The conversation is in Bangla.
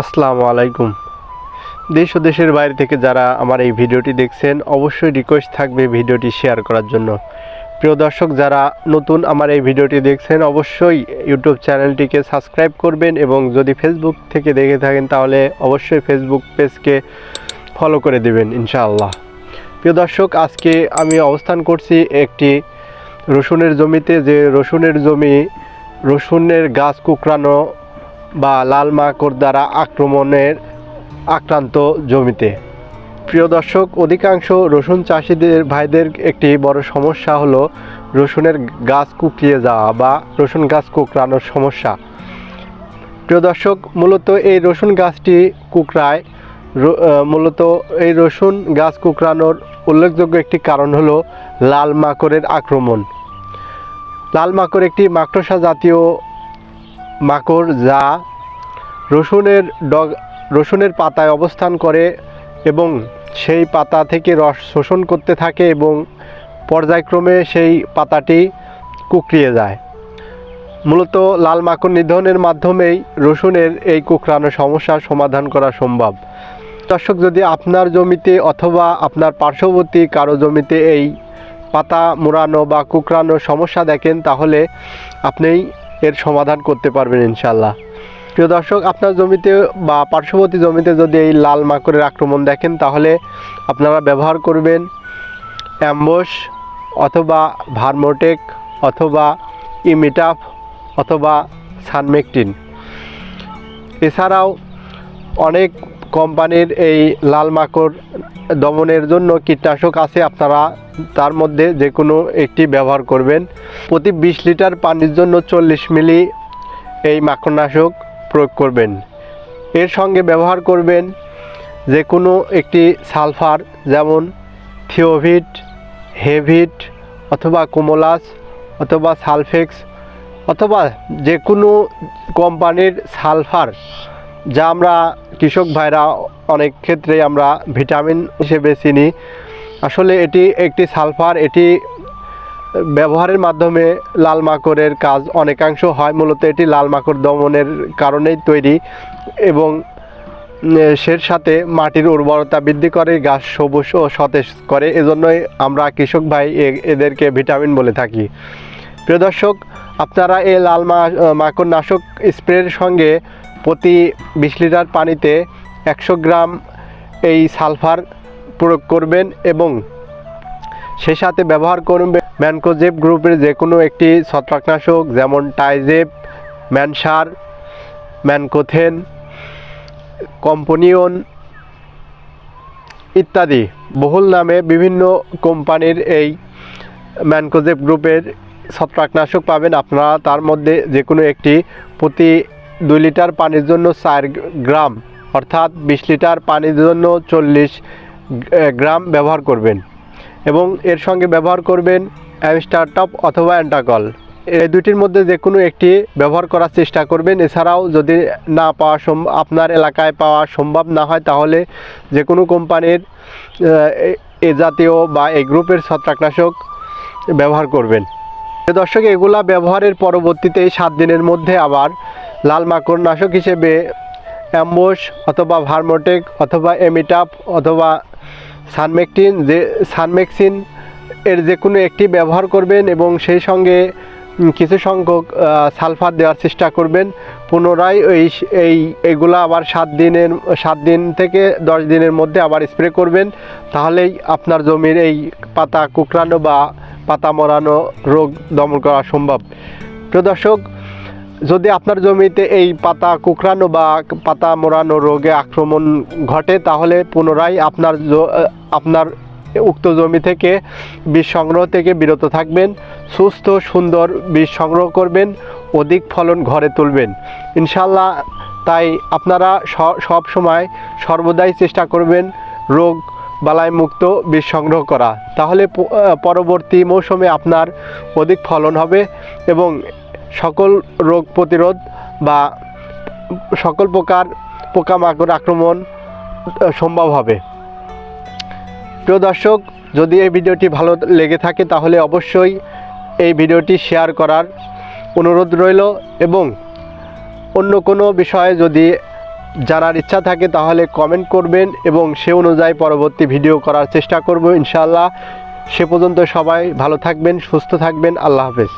আসসালামু আলাইকুম। দেশ ও দেশের বাইরে থেকে যারা আমার এই ভিডিওটি দেখছেন, অবশ্যই রিকোয়েস্ট থাকবে ভিডিওটি শেয়ার করার জন্য। প্রিয় দর্শক, যারা নতুন আমার এই ভিডিওটি দেখছেন, অবশ্যই ইউটিউব চ্যানেলটিকে সাবস্ক্রাইব করবেন এবং যদি ফেসবুক থেকে দেখে থাকেন, তাহলে অবশ্যই ফেসবুক পেজকে ফলো করে দেবেন, ইনশাআল্লাহ। প্রিয় দর্শক, আজকে আমি অবস্থান করছি একটি রসুনের জমিতে যে রসুনের জমি, রসুনের গাছ কুকরানো বা লাল মাকড় দ্বারা আক্রমণের আক্রান্ত জমিতে। প্রিয় দর্শক, অধিকাংশ রসুন চাষিদের, ভাইদের একটি বড় সমস্যা হলো রসুনের গাছ কুকড়িয়ে যাওয়া বা রসুন গাছ কুকড়ানোর সমস্যা। প্রিয় দর্শক, মূলত এই রসুন গাছটি কুকড়ায় মূলত এই রসুন গাছ কুকড়ানোর উল্লেখযোগ্য একটি কারণ হলো লাল মাকড়ের আক্রমণ। লাল মাকড় একটি মাকড়সা জাতীয় মাকড় যা রসুনের ডগ, রসুনের পাতায় অবস্থান করে এবং সেই পাতা থেকে রস শোষণ করতে থাকে এবং পর্যায়ক্রমে সেই পাতাটি কুকড়িয়ে যায়। মূলত লাল মাকড় নিধনের মাধ্যমেই রসুনের এই কুকড়ানো সমস্যার সমাধান করা সম্ভব। দর্শক, যদি আপনার জমিতে অথবা আপনার পার্শ্ববর্তী কারও জমিতে এই পাতা মোড়ানো বা কুকড়ানোর সমস্যা দেখেন, তাহলে আপনি এর সমাধান করতে পারবেন ইনশাল্লাহ প্রিয় দর্শক, আপনার জমিতে বা পার্শ্ববর্তী জমিতে যদি এই লাল মাকড়ের আক্রমণ দেখেন, তাহলে আপনারা ব্যবহার করবেন অ্যাম্বোস অথবা ভার্মোটেক অথবা ইমিটাফ অথবা সানমেকটিন। এছাড়াও অনেক কোম্পানির এই লাল মাকড় দমনের জন্য কীটনাশক আছে, আপনারা তার মধ্যে যে কোনো একটি ব্যবহার করবেন। প্রতি বিশ লিটার পানির জন্য চল্লিশ মিলি এই মাকড়নাশক প্রয়োগ করবেন। এর সঙ্গে ব্যবহার করবেন যে কোনো একটি সালফার, যেমন থিওভিট, হেভিট, অথবা কোমোলাস, অথবা সালফেক্স, অথবা যে কোনো কোম্পানির সালফার, যা আমরা কৃষক ভাইরা অনেক ক্ষেত্রে আমরা ভিটামিন হিসেবে চিনি। আসলে এটি একটি সালফার, এটি ব্যবহারের মাধ্যমে লাল মাকড়ের কাজ অনেকাংশ হয়। মূলত এটি লাল মাকড় দমনের কারণেই তৈরি এবং সের সাথে মাটির উর্বরতা বৃদ্ধি করে, গাছ সবুজ ও সতেজ করে। এজন্যই আমরা কৃষক ভাই এদেরকে ভিটামিন বলে থাকি। প্রিয় দর্শক, আপনারা এই লাল মাকড় নাশক স্প্রের সঙ্গে প্রতি বিশ লিটার পানিতে একশো গ্রাম এই সালফার প্রয়োগ করবেন এবং সেই সাথে ব্যবহার করবে ম্যানকোজেব গ্রুপের যে কোনো একটি ছত্রাকনাশক, যেমন টাইজেব, ম্যানসার, ম্যানকোথেন, কম্পোনিয়ন ইত্যাদি। বহুল নামে বিভিন্ন কোম্পানির এই ম্যানকোজেব গ্রুপের ছত্রাকনাশক পাবেন। আপনারা তার মধ্যে যে কোনো একটি প্রতি দুই লিটার পানির জন্য চার গ্রাম, অর্থাৎ বিশ লিটার পানির জন্য চল্লিশ গ্রাম ব্যবহার করবেন। এবং এর সঙ্গে ব্যবহার করবেন অ্যামস্টারটপ অথবা অ্যান্টাকল। এই দুটির মধ্যে যে কোনো একটি ব্যবহার করার চেষ্টা করবেন। এছাড়াও যদি না পাওয়া আপনার এলাকায় পাওয়া সম্ভব না হয়, তাহলে যে কোনো কোম্পানির, এ- এ জাতীয় বা এই গ্রুপের ছত্রাকনাশক ব্যবহার করবেন। দর্শক, এগুলা ব্যবহারের পরবর্তীতে সাত দিনের মধ্যে আবার লাল মাকড় নাশক হিসেবে অ্যাম্বোস অথবা ভার্মোটেক অথবা এমিটাপ অথবা সানমেকটিন যে, সানমেক্সিন এর যে কোনো একটি ব্যবহার করবেন এবং সেই সঙ্গে কিছু সংখ্যক সালফার দেওয়ার চেষ্টা করবেন। পুনরায় এই এই, এগুলো আবার সাত দিনের, সাত দিন থেকে দশ দিনের মধ্যে আবার স্প্রে করবেন। তাহলেই আপনার জমির এই পাতা কুকরানো বা পাতা মরানো রোগ দমন করা সম্ভব। প্রিয় দর্শক যদি আপনার জমিতে এই পাতা কুকরানো বা পাতা মোড়ানো রোগে আক্রমণ ঘটে, তাহলে পুনরায় আপনার আপনার উক্ত জমি থেকে বীজ সংগ্রহ থেকে বিরত থাকবেন, সুস্থ, সুন্দর বীজ সংগ্রহ করবেন, অধিক ফলন ঘরে তুলবেন। ইনশাল্লাহ তাই আপনারা সব সময় সর্বদাই চেষ্টা করবেন রোগ বালাই মুক্ত বীজ সংগ্রহ করা। তাহলে পরবর্তী মৌসুমে আপনার অধিক ফলন হবে এবং সকল রোগ প্রতিরোধ বা সকল প্রকার পোকামাকড় আক্রমণ সম্ভব হবে। প্রিয় দর্শক, যদি এই ভিডিওটি ভালো লেগে থাকে, তাহলে অবশ্যই এই ভিডিওটি শেয়ার করার অনুরোধ রইল এবং অন্য কোনো বিষয়ে যদি জানার ইচ্ছা থাকে, তাহলে কমেন্ট করবেন এবং সে অনুযায়ী পরবর্তী ভিডিও করার চেষ্টা করব। ইনশাআল্লাহ, সে পর্যন্ত সবাই ভালো থাকবেন, সুস্থ থাকবেন। আল্লাহ হাফেজ।